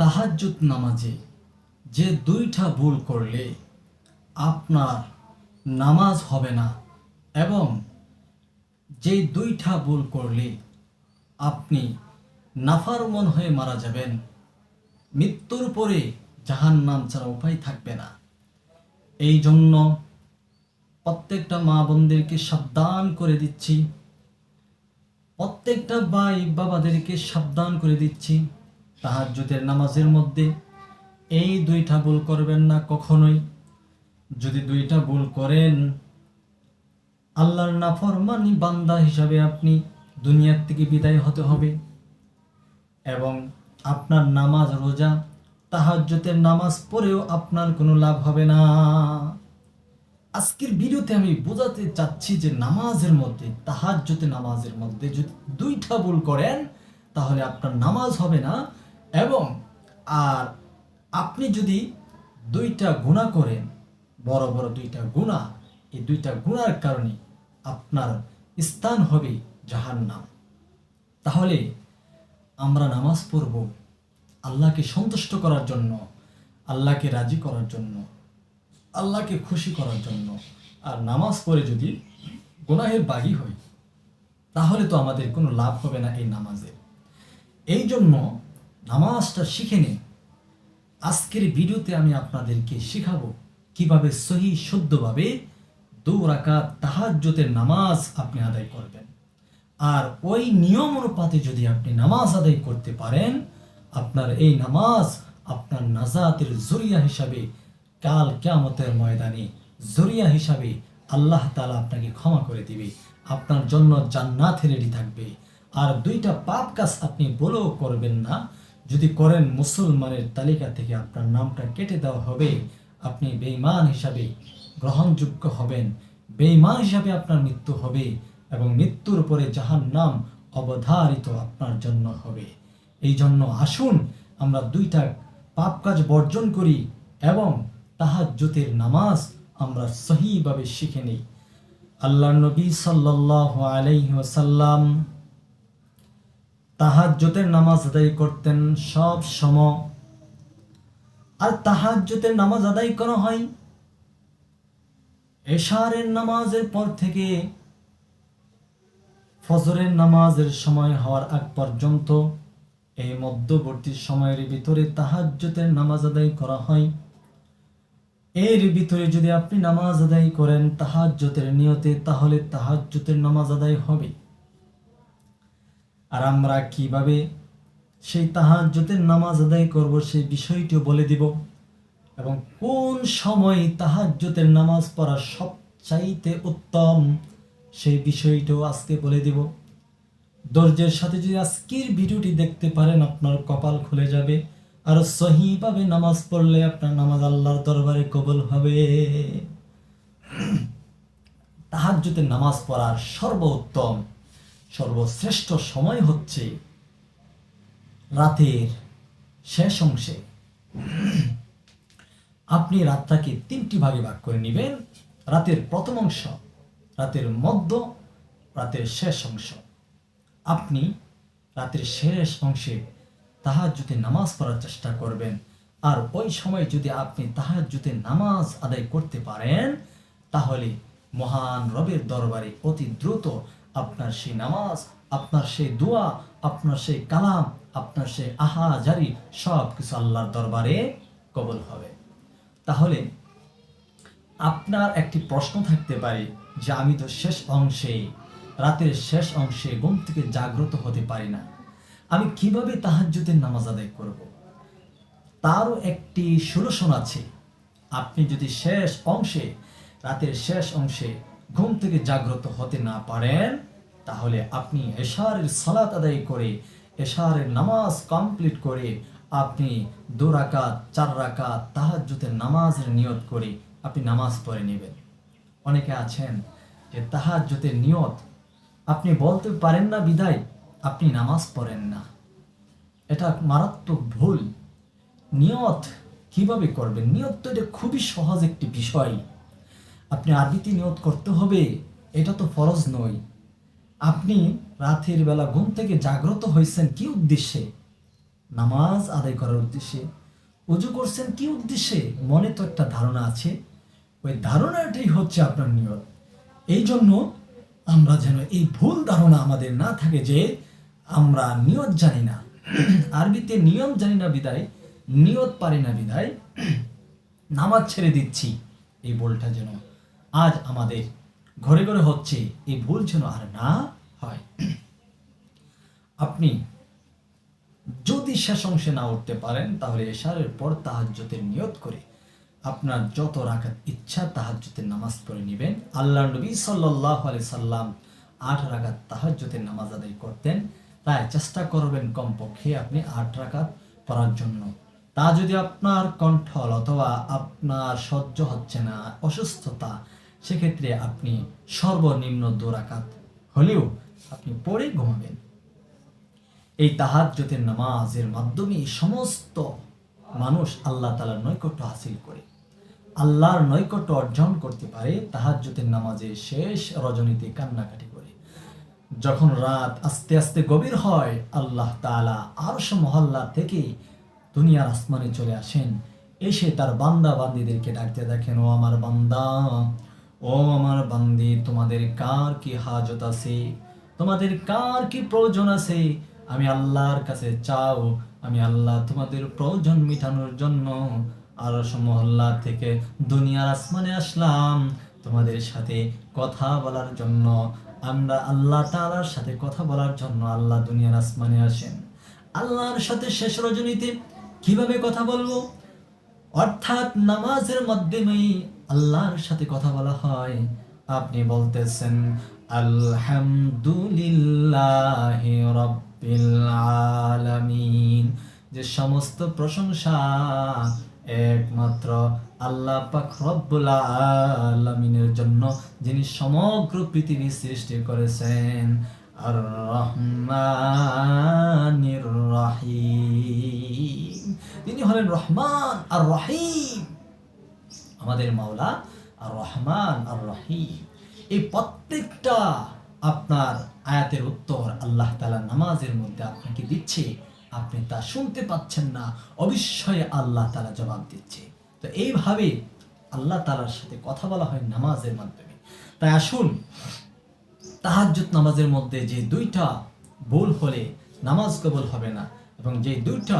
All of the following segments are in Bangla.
তাহাজ্জুদ নামাজে যে দুইটা ভুল করলে আপনার নামাজ হবে না এবং যে দুইটা ভুল করলে আপনি নাফারমন হয়ে মারা যাবেন, মৃত্যুর পরে জাহান নাম ছাড়া উপায় থাকবে না। এই জন্য প্রত্যেকটা মা বোনদেরকে সাবধান করে দিচ্ছি। প্রত্যেকটা ভাই বাবাদেরকে সাবধান করে দিচ্ছি। তাহাজ্জুদের নামাজের মধ্যে, এই দুইটা ভুল করবেন না কখনোই। যদি দুইটা ভুল করেন, আল্লাহর নাফরমানি বান্দা হিসাবে আপনি দুনিয়ার থেকে বিদায় হতে হবে এবং আপনার নামাজ, রোজা, তাহাজ্জুদের নামাজ পড়েও আপনার কোনো লাভ হবে না। আজকের ভিডিওতে আমি বোঝাতে চাচ্ছি যে নামাজের মধ্যে তাহাজ্জুতে নামাজের মধ্যে যদি দুইটা ভুল করেন, তাহলে আপনার নামাজ হবে না এবং আর আপনি যদি দুইটা গুণা করেন, বড় বড় দুইটা গুণা এই দুইটা গুণার কারণে আপনার স্থান হবে জাহান্নাম। তাহলে আমরা নামাজ পড়ব আল্লাহকে সন্তুষ্ট করার জন্য, আল্লাহকে রাজি করার জন্য, আল্লাহকে খুশি করার জন্য। আর নামাজ পড়ে যদি গুনাহের বাগি হই, তাহলে তো আমাদের কোনো লাভ হবে না এই নামাজের। এই জন্য নামাজটা শিখে নিন। আজকের ভিডিওতে আমি আপনাদেরকে শেখাবো কীভাবে সহি, শুদ্ধভাবে দু তাহাজ্জুদের নামাজ আপনি আদায় করবেন। আর ওই নিয়ম অনুপাতে যদি আপনি নামাজ আদায় করতে পারেন, আপনার এই নামাজ আপনার নাজাতের জরিয়া হিসাবে, কাল কেয়ামতের ময়দানে জরিয়া হিসাবে আল্লাহ তালা আপনাকে ক্ষমা করে দিবে। আপনার জন্য জান্নাত রেডি থাকবে। আর দুইটা পাপ কাজ আপনি বলেও করবেন না। যদি করেন মুসলমানের তালিকা থেকে আপনার নামটা কেটে দেওয়া হবে, আপনি বেঈমান হিসাবে গ্রহণযোগ্য হবেন। বেঈমান হিসাবে আপনার মৃত্যু হবে এবং মৃত্যুর পরে জাহান নাম অবধারিত আপনার জন্য হবে। এই জন্য আসুন আমরা দুইটা পাপ কাজ বর্জন করি এবং তাহার তাহাজ্জুতের নামাজ আমরা সহিভাবে শিখে নিই। আল্লাহ নবী সাল্লাল্লাহু আলাইহি তাহাজ্জুতের নামাজ আদায় করতেন সব সময়। আর তাহাজ্জুতের নামাজ আদায় করা হয় এশারের নামাজের পর থেকে ফজরের নামাজের সময় হওয়ার আগ পর্যন্ত এই মধ্যবর্তী সময়ের ভিতরে তাহাজ্জুতের নামাজ আদায় করা হয়। এর ভিতরে যদি আপনি নামাজ আদায় করেন তাহাজ্জুতের নিয়তে তাহলে তাহাজ্জুতের নামাজ আদায় হবে। আর আমরা কীভাবে সেই তাহাজ্জুতের নামাজ আদায় করব সেই বিষয়টিও বলে দিব। এবং কোন সময় তাহাজ্জুতের নামাজ পড়া সবচাইতে উত্তম সেই বিষয়টিও আজকে বলে দিব। ধৈর্যের সাথে যদি আজকের ভিডিওটি দেখতে পারেন, আপনার কপাল খুলে যাবে। আর সহিভাবে নামাজ পড়লে আপনার নামাজ আল্লাহর দরবারে কবল হবে। তাহাজ্জুতের নামাজ পড়ার সর্বোত্তম। সর্বশ্রেষ্ঠ সময় হচ্ছে রাতের শেষ অংশে। আপনি রাতটাকে তিনটি ভাগে ভাগ করে নেবেন। রাতের প্রথম অংশ, রাতের মধ্য, রাতের শেষ অংশ। আপনি রাতের শেষ অংশে তাহাজ্জুতে নামাজ পড়ার চেষ্টা করবেন। আর ওই সময় যদি আপনি তাহাজ্জুতে নামাজ আদায় করতে পারেন, তাহলে মহান রবের দরবারে অতি দ্রুত আপনার সেই নামাজ, আপনার সেই দোয়া, আপনার সেই কালাম, আপনার সেই আহাজারি সব কিছু আল্লাহর দরবারে কবল হবে। তাহলে আপনার একটি প্রশ্ন থাকতে পারে যে আমি তো শেষ অংশে, রাতের শেষ অংশে ঘুম থেকে জাগ্রত হতে পারি না। আমি কীভাবে তাহাজ্জুদের নামাজ আদায় করব? তারও একটি সলিউশন আছে। আপনি যদি শেষ অংশে, রাতের শেষ অংশে ঘুম থেকে জাগ্রত হতে না পারেন তাহলে আপনি এশারের সালাত আদায় করে, এশারের নামাজ কমপ্লিট করে, আপনি দু রাকাত, চার রাকাত তাহাজ্জুদের নামাজের নিয়ত করে আপনি নামাজ পড়ে নেবেন। অনেকে আছেন যে তাহাজ্জুদের নিয়ত আপনি বলতে পারেন না বিদায়, আপনি নামাজ পড়েন না। এটা মারাত্মক ভুল। নিয়ত কীভাবে করবেন? নিয়ত তো এটা খুবই সহজ একটি বিষয়। আপনি আরবিতে নিয়ত করতে হবে, এটা তো ফরজ নয়। আপনি রাতের বেলা ঘুম থেকে জাগ্রত হয়েছেন কি উদ্দেশ্যে? নামাজ আদায় করার উদ্দেশ্যে? অজু করছেন কি উদ্দেশ্যে? মনে তো একটা ধারণা আছে। ওই ধারণাটাই হচ্ছে আপনার নিয়ত। এই জন্য আমরা যেন এই ভুল ধারণা আমাদের না থাকে যে আমরা নিয়ত জানি না। আরবিতে নিয়ম জানি না বিদায়, নিয়ত পারি না বিদায়। নামাজ ছেড়ে দিচ্ছি। এই বলটা যেন আজ আমাদের ঘরে ঘরে হচ্ছে, এই ভুল যেন আর না হয়। আপনি যদি শেষ অংশে না উঠতে পারেন, তাহলে এশারের পর তাহাজ্জতের নিয়ত করে আপনার যত রাখার ইচ্ছা তাহাজ্জতের নামাজ পড়ে নেবেন। আল্লাহ নবী সাল্লাহ আলি সাল্লাম আট রাকাত তাহাজ্জতের নামাজ আদায় করতেন। তাই চেষ্টা করবেন কমপক্ষে আপনি আট রাকাত পড়ার জন্য। তা যদি আপনার কণ্ঠল অথবা আপনার সহ্য হচ্ছে না, অসুস্থতা সেক্ষেত্রে আপনি সর্বনিম্ন দু রাকাত হলেও আপনি পড়ে ঘুমাবেন। এই তাহাজ্জতের নামাজের মাধ্যমে সমস্ত মানুষ আল্লাহ তালার নৈকট্য হাসিল করে। আল্লাহর নৈকট্য অর্জন করতে পারে তাহাজ্জতের নামাজের শেষ রজনীতে কান্নাকাটি করে। যখন রাত আস্তে আস্তে গভীর হয়, আল্লাহ তাআলা আরশ মহল্লা থেকে দুনিয়ার আসমানে চলে আসেন। এসে তার বান্দা বান্দিদেরকে ডাকতে দেখেন, ও আমার বান্দা ও আমার বান্দি, তোমাদের কার কি হাজত আছে? তোমাদের কার কি প্রয়োজন আছে? আমি আল্লাহর কাছে চাও, আমি আল্লাহ তোমাদের প্রয়োজন মিটানোর জন্য। আরশ মহল্লা থেকে দুনিয়ার আসমানে আসলাম তোমাদের সাথে কথা বলার জন্য। আমরা আল্লাহ তাআলার সাথে কথা বলার জন্য আল্লাহ দুনিয়ার আসমানে আসেন। আল্লাহর সাথে শেষ রজনীতে কীভাবে কথা বলব? অর্থাৎ নামাজের মাধ্যমেই আল্লাহর সাথে কথা বলা হয়। আপনি বলতেছেন, আলহামদুলিল্লাহ আলামিন। যে সমস্ত প্রশংসা একমাত্র আল্লাহ পাক রব্বুল আলামিনের জন্য, যিনি সমগ্র পৃথিবী সৃষ্টি করেছেন। আর রহমানির রহিম। তিনি হলেন রহমান আর রহিম। আমাদের মাওলা আর রহমান আর রহিম এই প্রত্যেকটা আপনার আয়াতের উত্তর আল্লাহ তালা নামাজের মধ্যে আপনাকে দিচ্ছে। আপনি তা শুনতে পাচ্ছেন না, অবশ্যই আল্লাহ তালা জবাব দিচ্ছে। তো এইভাবে আল্লাহ তালার সাথে কথা বলা হয় নামাজের মাধ্যমে। তাই আসুন, তাহাজ্জুদ নামাজের মধ্যে যে দুইটা ভুল হলে নামাজ কবল হবে না এবং যে দুইটা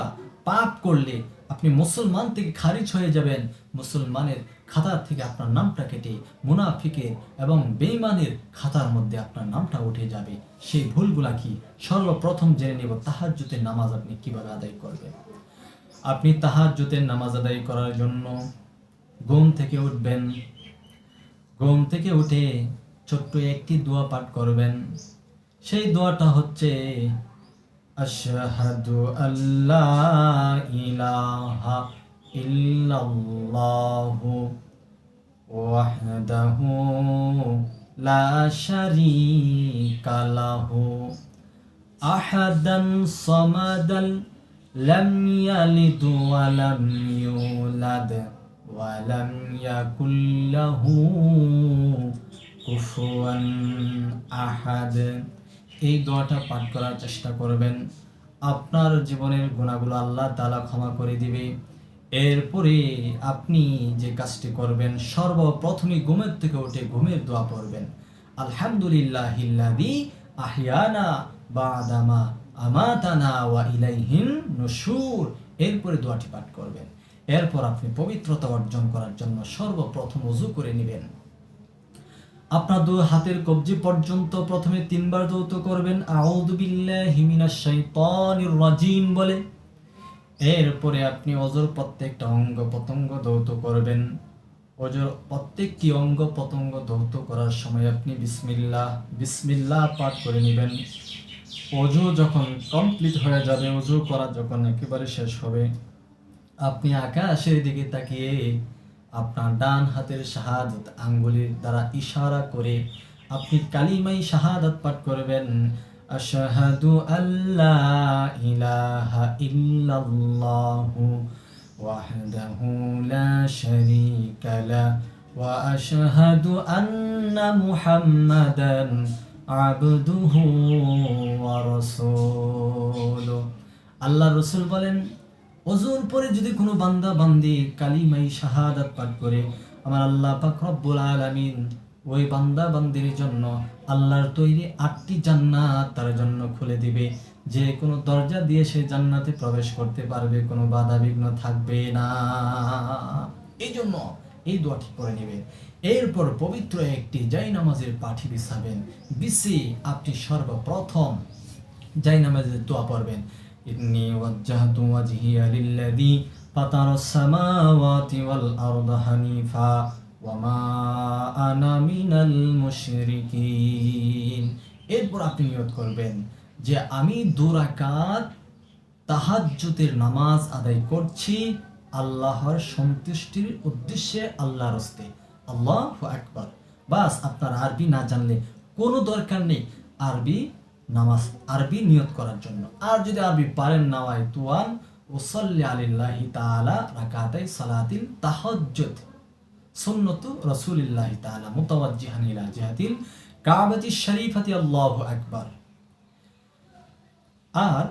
পাপ করলে আপনি মুসলমান থেকে খারিজ হয়ে যাবেন। মুসলমানের খাতা থেকে আপনার নামটা কেটে, মুনাফিকের এবং বেইমানের খাতার মধ্যে আপনার নামটা উঠে যাবে। সেই ভুলগুলা কি? সর্বপ্রথম জেনে নেব তাহাজ্জুদের নামাজ আপনি কীভাবে আদায় করবেন। আপনি তাহাজ্জুদের নামাজ আদায় করার জন্য ঘুম থেকে উঠবেন। ঘুম থেকে উঠে ছোট্ট একটি দোয়া পাঠ করবেন। সেই দোয়াটা হচ্ছে أشهد أن لا إله إلا الله وحده لا شريك له. أحدا صمدا لم يلد ولم يولد ولم يكن له كفوا أحد এই দোয়াটা পাঠ করার চেষ্টা করবেন। আপনার জীবনের গুণাগুলো আল্লাহ তালা ক্ষমা করে দিবে। এরপরে আপনি যে কাজটি করবেন, সর্বপ্রথমে ঘুমের থেকে উঠে ঘুমের দোয়া পড়বেন। আলহামদুলিল্লাহ হিল্লাদি আহিয়ানা বাদামা আমাতানা ওয়া ইলাইহিন নুশুর। এরপরে দোয়াটি পাঠ করবেন। এরপর আপনি পবিত্রতা অর্জন করার জন্য সর্বপ্রথম উজু করে নেবেন। আপনার দু হাতের কবজি পর্যন্ত প্রথমে তিনবার দৌত করবেন। আউযু বিল্লাহি মিনাশ শাইতানির রাজিম বলে। এরপরে আপনি অজর প্রত্যেকটা অঙ্গ প্রত্যঙ্গ দৌত করবেন। অজর প্রত্যেকটি অঙ্গ প্রত্যঙ্গ দৌত করার সময় আপনি বিসমিল্লাহ বিসমিল্লাহ পাঠ করে নেবেন। অজু যখন কমপ্লিট হয়ে যাবে, অজু করা যখন একেবারে শেষ হবে, আপনি আকাশের দিকে তাকিয়ে আপনার ডান হাতের শাহাদত আঙ্গুলির দ্বারা ইশারা করে আপনি কালিমাই শাহাদাত পাঠ করবেন। আশহাদু আল্লা ইলাহা ইল্লাল্লাহু ওয়াহদাহু লা ওয়া আশহাদু আন্না মুহাম্মাদান আবদুহু ওয়া রাসূলুহু। আল্লাহ রসুল বলেন অজুর পরে যদি কোনো বান্দা বান্দি কালিমাই শাহাদাত পাঠ করে, আমার আল্লাহ পাক রব্বুল আলামিন ওই বান্দা বান্দির জন্য আল্লাহর তৈরি আটটি জান্নাত তার জন্য খুলে দিবে। যে কোনো দরজা দিয়ে সে জান্নাতে প্রবেশ করতে পারবে, কোনো বাধা বিঘ্ন থাকবে না। এই জন্য এই দোয়াটি করে নেবেন এরপর পবিত্র একটি জাই নামাজের পাঠি বিছাবেন। বিসি আপনি সর্বপ্রথম জাই নামাজের দোয়া পড়বেন। ওয়াজহিয়া লিল্লাযী ফাতারাস সামাওয়াতি ওয়াল আরদা হানিফা ওয়া মা আনা মিনাল মুশরিকিন এরপর আপনি নিয়ত করবেন যে আমি দুরাকাত তাহাজ্জুদের নামাজ আদায় করছি আল্লাহর সন্তুষ্টির উদ্দেশ্যে আল্লাহর হস্তে। আল্লাহ আকবার। বাস, আপনার আরবি না জানলে কোনো দরকার নেই। আরবি নামাজ আরবি নিয়ত করার জন্য। আর যদি আরবি পারেন নাওয়াই তুয়ান, ওসল্লি আলিল্লাহি তাআলা রাকাতাই সালাতিল তাহাজ্জুদ। সুন্নত রাসূলিল্লাহি তাআলা মুতাওয়াজ্জিহান ইলা জিহাতিল কাবাতি শরীফাতি আল্লাহু আকবার। আর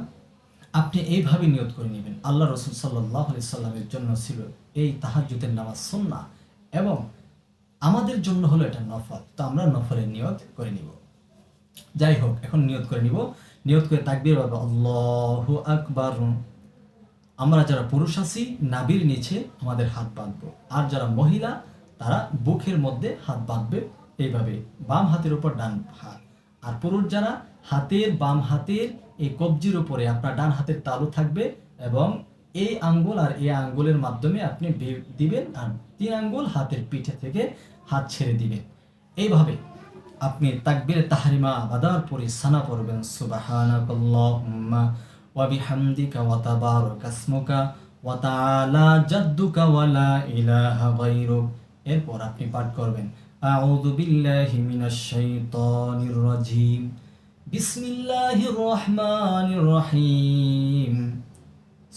আপনি এইভাবে নিয়ত করে নেবেন। আল্লাহ রসুল সাল্লাহ আলি সাল্লামের জন্য ছিল এই তাহাজ্জুদের নামাজ সুন্না এবং আমাদের জন্য হলো এটা নফল। তো আমরা নফলের নিয়ত করে নিব। যাই হোক, এখন নিয়ত করে নিব। নিয়ত করে তাকবীর বাবা আল্লাহু আকবার। আমরা যারা পুরুষ আছি, নাবির নিচে আমাদের হাত বাঁধবো। আর যারা মহিলা, তারা বুকের মধ্যে হাত বাঁধবে এইভাবে, বাম হাতের উপর ডান হাত। আর পুরুষ যারা, হাতের বাম হাতের এই কবজির উপরে আপনার ডান হাতের তালু থাকবে এবং এই আঙ্গুল আর এই আঙ্গুলের মাধ্যমে আপনি দিবেন, আর তিন আঙ্গুল হাতের পিঠে থেকে হাত ছেড়ে দিবেন। এইভাবে আপনি তাকবীরে তাহরিমা বাদার পরে সানা পড়বেন, সুবহানাকাল্লাহুম্মা, ওয়া বিহামদিকা ওয়া তাবারাকা ইসমুকা, ওয়া তাআলা জাদ্দুকা ওয়া লা ইলাহা গায়রুক। এরপর আপনি পাঠ করবেন, আউযু বিল্লাহি মিনাশ শাইতানির রাজিম, বিসমিল্লাহির রহমানির রহিম।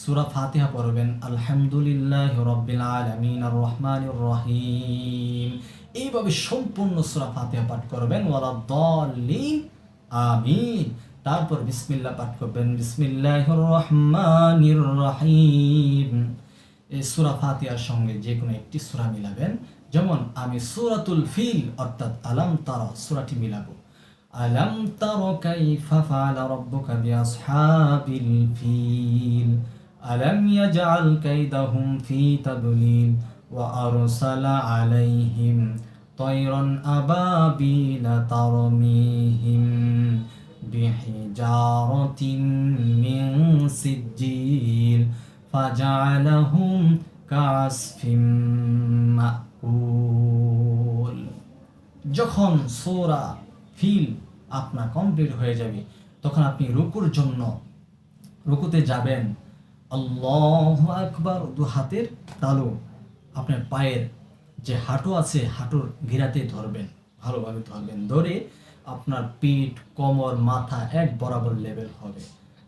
সূরা ফাতিহা পড়বেন, আলহামদুলিল্লাহি রাব্বিল আলামিন, আর রহমানির রহিম। এইভাবে সম্পূর্ণ সূরা ফাতিহা পাঠ করবেন। ওয়ালা দলিন, আমিন। তারপর বিসমিল্লা পাঠ করবেন। বিসমিল্লাহির রহমানির রহিম এই সুরা ফাতিহার সঙ্গে যে কোনো একটি সূরা মিলাবেন। যেমন, আমি সূরাতুল ফিল, অর্থাৎ আলাম তারা, সূরাটি মিলাবো। আলাম তারা কাইফা ফাআলা রাব্বুকা বিআসহাবিল ফিল। আলাম ইয়াজআল কাইদাহুম ফি তাদলিল ওয়া আরসালা আলাইহিম طيرا أبابيل ترميهم بحجارة من سجيل فجعلهم كعصف مأكول যখন সোরা ফিল আপনার কমপ্লিট হয়ে যাবে তখন আপনি রুকুর জন্য রুকুতে যাবেন আল্লাহ আকবার দু হাতের তালু আপনার পায়ের যে হাঁটু আছে, হাঁটুর ঘিরাতে ধরবেন, ভালোভাবে ধরবেন। ধরে আপনার পিঠ, কোমর, মাথা এক বরাবর লেভেল হবে।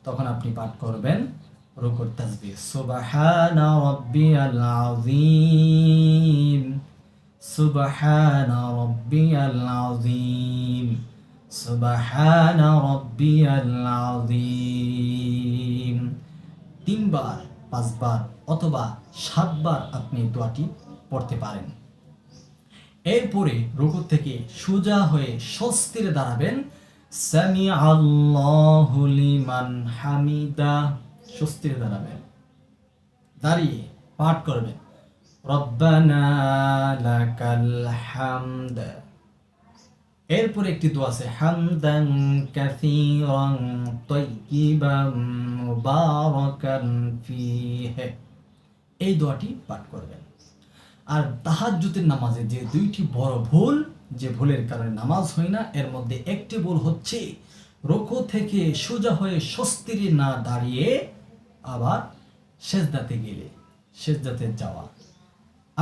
তখন আপনি পাঠ করবেন রুকুর তাসবিহ। সুবহানা রাব্বিয়াল আযীম। সুবহানা রাব্বিয়াল আযীম। সুবহানা রাব্বিয়াল আযীম। তিনবার, পাঁচবার অথবা সাতবার আপনি দোয়াটি পড়তে পারেন। এরপরে রুকু থেকে সোজা হয়ে স্বস্তিরে দাঁড়াবেন। সামি আল্লাহু লিমান হামিদা। স্বস্তিরে দাঁড়াবেন। দাঁড়িয়ে পাঠ করবেন। রব্বানা লাকাল হামদ। এরপর একটি দোয়া আছে, হামদান কাসীরান তাইয়িবান মুবারাকান ফীহি। এই দোয়াটি পাঠ করবেন। আর তাহাজ্জুদের নামাজে যে দুইটি বড় ভুল, যে ভুলের কারণে নামাজ হয় না, এর মধ্যে একটি ভুল হচ্ছে, রোকো থেকে সোজা হয়ে স্বস্তিরে না দাঁড়িয়ে আবার সেজদাতে গেলে, সেজদাতে যাওয়া।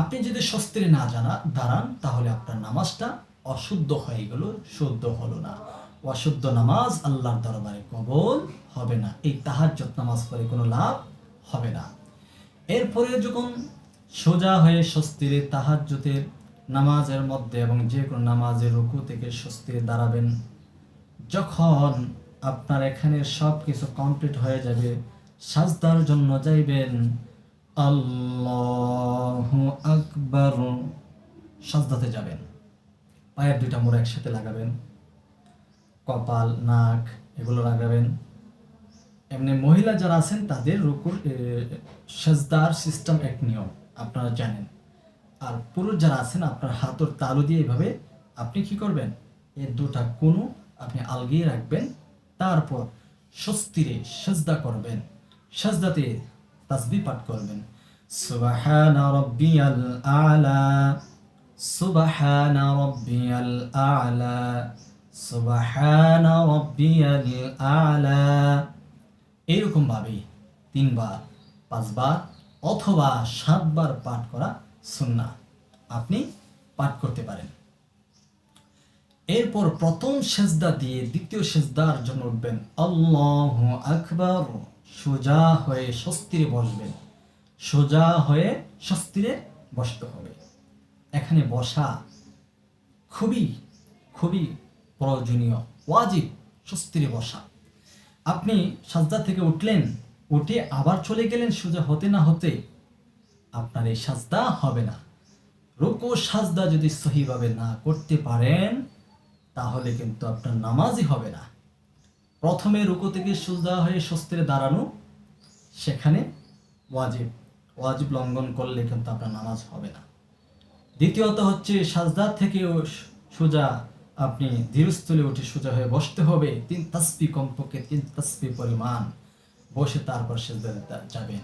আপনি যদি স্বস্তিরে না জানা, দাঁড়ান, তাহলে আপনার নামাজটা অশুদ্ধ হয়ে গেল, শুদ্ধ হলো না। অশুদ্ধ নামাজ আল্লাহর দরবারে কবল হবে না। এই তাহাজ্জত নামাজ পড়ে কোনো লাভ হবে না। এরপরে যখন সোজা হয়ে স্বস্তিরে তাহাজ্জুতের নামাজের মধ্যে এবং যে কোনো নামাজের রুকু থেকে স্বস্তিরে দাঁড়াবেন, যখন আপনার এখানে সব কিছু কমপ্লিট হয়ে যাবে, সাজদার জন্য যাইবেন, আল্লাহ আকবর, সাজদাতে যাবেন। পায়ের দুইটা মোড় একসাথে লাগাবেন, কপাল, নাক, এগুলো লাগাবেন। এমনি মহিলা যারা আছেন, তাদের রুকুর সেজদার সিস্টেম এক নিয়ম, আপনারা জানেন। আর পুরুষ যারা আছেন, আপনার হাতর তালু দিয়ে এভাবে আপনি কি করবেন? এর দুটা কোনো আপনি আলগিয়ে রাখবেন, তারপর স্বস্তিরে সেজদা করবেন, সেজদাতে তাসবি পাঠ করবেন। সুবহানা রাব্বিয়াল আলা, সুবহানা রাব্বিয়াল আলা, সুবহানা রাব্বিয়াল আলা। এরকম ভাবে তিনবার, পাঁচবার অথবা সাতবার পাঠ করা সুন্না আপনি পাঠ করতে পারেন। এরপর প্রথম সেজদা দিয়ে দ্বিতীয় সেজদার জন্য উঠবেন, আল্লাহ আকবর। সোজা হয়ে স্বস্তিরে বসবেন। সোজা হয়ে স্বস্তিরে বসতে হবে। এখানে বসা খুবই খুবই প্রয়োজনীয়, ওয়াজিব, স্বস্তিরে বসা। আপনি সাজদা থেকে উঠলেন, উঠে আবার চলে গেলেন সোজা হতে না হতে। আপনার এই সাজদা হবে না। রুকু সাজদা যদি সহিভাবে না করতে পারেন, তাহলে কিন্তু আপনার নামাজই হবে না। প্রথমে রুকু থেকে সুজা হয়ে স্বস্তিরে দাঁড়ানো, সেখানে ওয়াজিব ওয়াজিব লঙ্ঘন করলে কিন্তু আপনার নামাজ হবে না। দ্বিতীয়ত হচ্ছে সাজদা থেকেও সোজা আপনি ধীরস্থলে উঠে সোজা হয়ে বসতে হবে। তিন তাসবি কমপক্ষে তিন তাসবি পরিমাণ। বসে তারপর সেজদা যাবেন।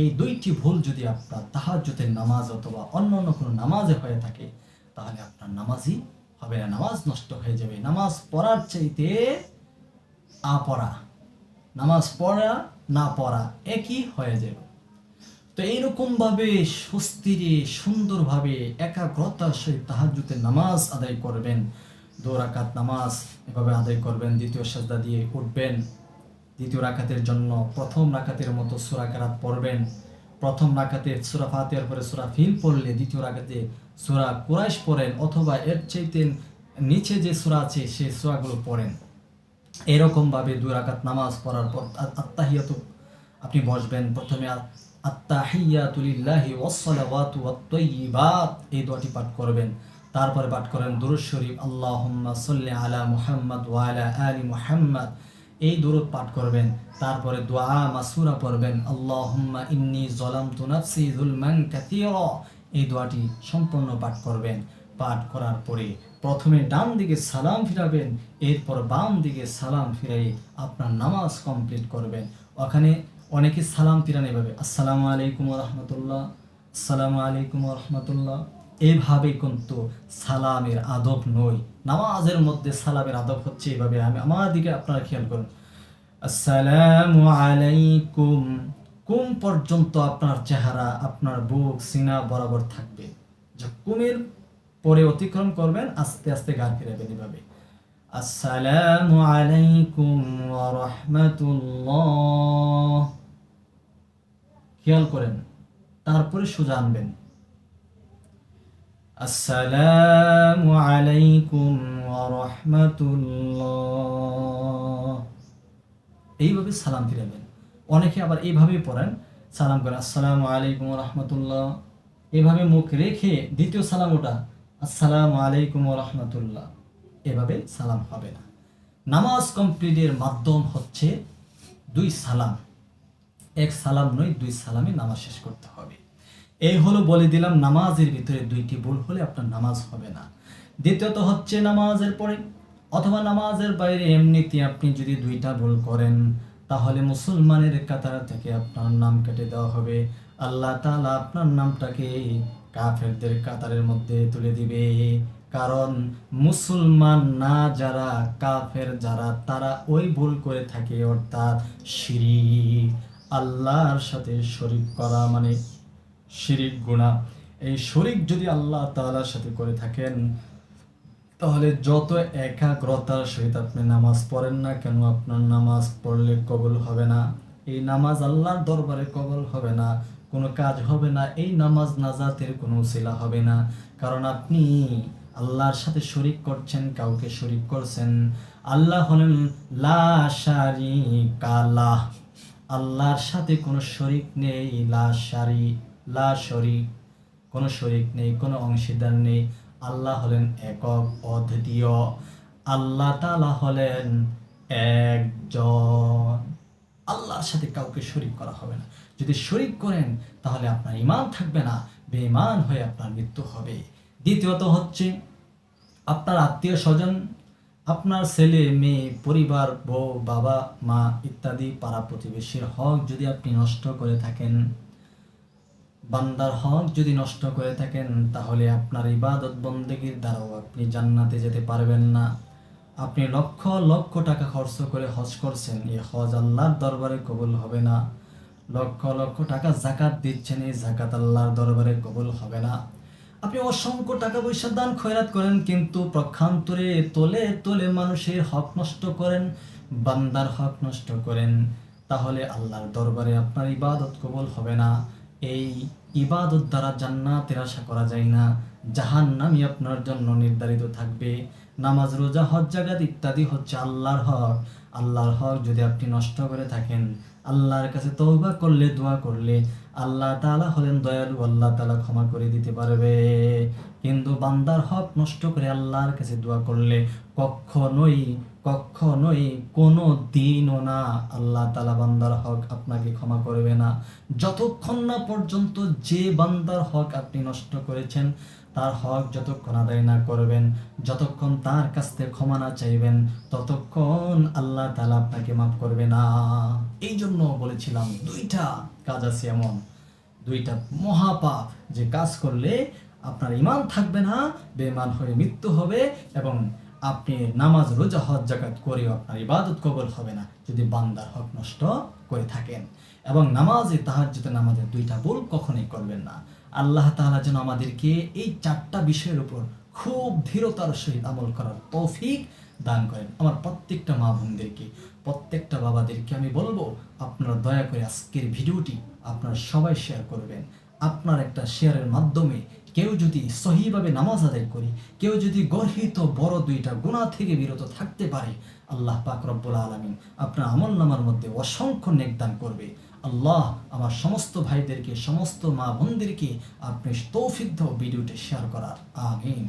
এই দুইটি ভুল যদি আপনার তাহাজ্জুদের নামাজ অথবা অন্য অন্য কোনো নামাজে হয়ে থাকে, তাহলে আপনার নামাজই হবে না। নামাজ নষ্ট হয়ে যাবে। নামাজ পড়ার চাইতে আ পড়া। নামাজ পড়া, না পড়া একই হয়ে যাবে। তো এইরকম ভাবে স্বস্তিরে সুন্দরভাবে, একাগ্রতার সহিত তাহাজ্জুদের নামাজ আদায় করবেন। দু রাকাত নামাজ এভাবে আদায় করবেন, দ্বিতীয় সাজদা দিয়ে উঠবেন। দ্বিতীয় রাকাতের জন্য প্রথম রাকাতের মতো সুরা কেরাত পড়বেন। প্রথম রাকাতে সুরা ফাতিহার পরে সুরা ফিল পড়লে দ্বিতীয় রাকাতে সুরা কুরাইশ পড়েন অথবা এর চাইতে নিচে যে সুরা আছে সেই সুরাগুলো পড়েন। এরকম ভাবে দুই রাকাত নামাজ পড়ার পর আত্মাহিয়াত আপনি বসবেন। প্রথমে আত্তাহিয়াতুলিল্লাহি ওয়াসসালাওয়াতু ওয়াত-তাইয়্যিবাত এই দোয়াটি পাঠ করবেন। তারপরে পাঠ করেন, দুরূদ শরীফ, আল্লাহুম্মা সাল্লি আলা মুহাম্মদ ওয়া আলা মুহাম্মদ। এই দুরূদ পাঠ করবেন, তারপরে দোয়া মাসুরা পড়বেন, আল্লাহুম্মা ইন্নি যালামতু নাফসি যুলমান কাসীরা। এই দোয়াটি সম্পূর্ণ পাঠ করবেন। পাঠ করার পরে প্রথমে ডান দিকে সালাম ফিরাবেন, এরপর বাম দিকে সালাম ফিরাই আপনার নামাজ কমপ্লিট করবেন। ওখানে অনেকে সালাম ফিরান এভাবে, আসসালামু আলাইকুম রহমতুল্লাহ। আসসালামু আলাইকুম রহমতুল্লাহ। এভাবে কিন্তু সালামের আদব নয়। নামাজের মধ্যে সালামের আদব হচ্ছে এভাবে। আমি আমার দিকে আপনারা খেয়াল করুন। আসসালামু আলাইকুম। কুম পর্যন্ত আপনার চেহারা, আপনার বুক, সিনা বরাবর থাকবে? কুমের পরে অতিক্রম করবেন, আস্তে আস্তে গান ফিরাবেন এভাবে। আসসালামু আলাইকুম রাহমাতুল্লাহ। খেয়াল করেন, তারপরে সোজা আনবেন। আসসালামু আলাইকুম রাহমাতুল্লাহ। এইভাবে সালাম ফিরাবেন। অনেকে আবার এইভাবেই পড়েন, সালাম করেন আসসালামু আলাইকুম রাহমাতুল্লাহ। এভাবে মুখ রেখে দ্বিতীয় সালাম ওটা, আসসালামু আলাইকুম রাহমাতুল্লাহ। এভাবে সালাম হবে না। নামাজ কমপ্লিটের মাধ্যম হচ্ছে দুই সালাম। এক সালাম নয়, দুই সালামে নামাজ শেষ করতে হবে। এই হলো বলে দিলাম, নামাজের ভিতরে দুইটি ভুল হলে আপনার নামাজ হবে না। দ্বিতীয়ত হচ্ছে নামাজের পরে, অথবা নামাজের বাইরে এমনিতে আপনি যদি দুইটা ভুল করেন, তাহলে মুসলমানের কাতার থেকে আপনার নাম কেটে দেওয়া হবে। আল্লাহ তালা আপনার নামটাকে কাফেরদের কাতারের মধ্যে তুলে দিবে। কারণ মুসলমান না যারা কাফের যারা, তারা ওই ভুল করে থাকে, অর্থাৎ শিরিক। আল্লাহর সাথে শরিক করা মানে শিরিক গুণা এই শরিক যদি আল্লাহ তাআলার সাথে করে থাকেন, তাহলে যত একাগ্রতার সহিত আপনি নামাজ পড়েন না কেন, আপনার নামাজ পড়লে কবল হবে না। এই নামাজ আল্লাহর দরবারে কবল হবে না, কোনো কাজ হবে না, এই নামাজ নাজাতের কোনো উসিলা হবে না। কারণ আপনি আল্লাহর সাথে শরিক করছেন, কাউকে শরিক করছেন। আল্লাহ হলেন লা শারিকা লাহ। আল্লাহর সাথে কোনো শরিক নেই, লা লা শরিক, কোনো শরিক নেই, কোনো অংশীদার নেই। আল্লাহ হলেন একক, অদ্বিতীয়। আল্লাহ তালা হলেন একজন। আল্লাহর সাথে কাউকে শরিক করা হবে না। যদি শরিক করেন, তাহলে আপনার ইমান থাকবে না, বেঈমান হয়ে আপনার মৃত্যু হবে। দ্বিতীয়ত হচ্ছে, আপনার আত্মীয় স্বজন আপনার ছেলে, মেয়ে, পরিবার, বউ, বাবা, মা ইত্যাদি পাড়া প্রতিবেশীর হক যদি আপনি নষ্ট করে থাকেন বান্দার হক যদি নষ্ট করে থাকেন, তাহলে আপনার ইবাদত বন্দেগীর দ্বারাও আপনি জান্নাতে যেতে পারবেন না। আপনি লক্ষ লক্ষ টাকা খরচ করে হজ করছেন এই হজ আল্লাহর দরবারে কবুল হবে না। লক্ষ লক্ষ টাকা জাকাত দিচ্ছেন, এই জাকাত আল্লাহর দরবারে কবুল হবে না। আপনি অসংখ্য টাকা পয়সা দান খয়রাত করেন, কিন্তু প্রক্ষান্তরে তোলে তোলে মানুষের হক নষ্ট করেন, বান্দার হক নষ্ট করেন, তাহলে আল্লাহর দরবারে আপনার ইবাদত কবুল হবে না। এই ইবাদত দ্বারা জান্নাতের আশা করা যায় না। জাহান নামই আপনার জন্য নির্ধারিত থাকবে। নামাজ, রোজা, হজ জাগাত ইত্যাদি হচ্ছে আল্লাহর হক। আল্লাহর হক যদি আপনি নষ্ট করে থাকেন, আল্লাহর কাছে তৌবা করলে, দোয়া করলে আল্লাহ তাআলা হলেন দয়ালু, আল্লাহ তালা ক্ষমা করে দিতে পারবে। কিন্তু বান্দার হক নষ্ট করে আল্লাহর কাছে দোয়া করলে কখনোই কখনোই কোনো দিনও না আল্লাহ তালা বান্দার হক আপনাকে ক্ষমা করবে না। যতক্ষণ না পর্যন্ত যে বান্দার হক আপনি নষ্ট করেছেন তার হক যতক্ষণ আদায় না করবেন, যতক্ষণ তার কাছ থেকে ক্ষমা না চাইবেন, ততক্ষণ আল্লাহ তালা আপনাকে মাফ করবে না। এই জন্য বলেছিলাম, দুইটা কাজ আছে এমন। দুইটা মহাপাপ যে কাজ করলে আপনার ইমান থাকবে না বেমান হয়ে মৃত্যু হবে এবং আপনি নামাজ, রোজা, হজ জাকাত করেও আপনার ইবাদত কবল হবে না, যদি বান্দার হক নষ্ট করে থাকেন। এবং নামাজে তাহাজ্জুদের নামাজের দুইটা ভুল কখনোই করবেন না। আল্লাহ তাআলা যেন আমাদেরকে এই চারটা বিষয়ের উপর খুব ধীরতার সহিত আমল করার তৌফিক দান করেন। আমার প্রত্যেকটা মা বোনদেরকে, প্রত্যেকটা বাবাদেরকে আমি বলব, আপনারা দয়া করে আজকের ভিডিওটি আপনারা সবাই শেয়ার করবেন। আপনার একটা শেয়ারের মাধ্যমে কেউ যদি সহিভাবে নামাজ আদায় করি, কেউ যদি গর্হিত বড় দুইটা গুণা থেকে বিরত থাকতে পারে, আল্লাহ পাক রব্বুল আলমিন আপনার আমল নামার মধ্যে অসংখ্য নেকদান করবে। আল্লাহ আমার সমস্ত ভাইদেরকে সমস্ত মা বোনদেরকে আপনি তৌফিদ্ধ ভিডিওটি শেয়ার করার। আমিন।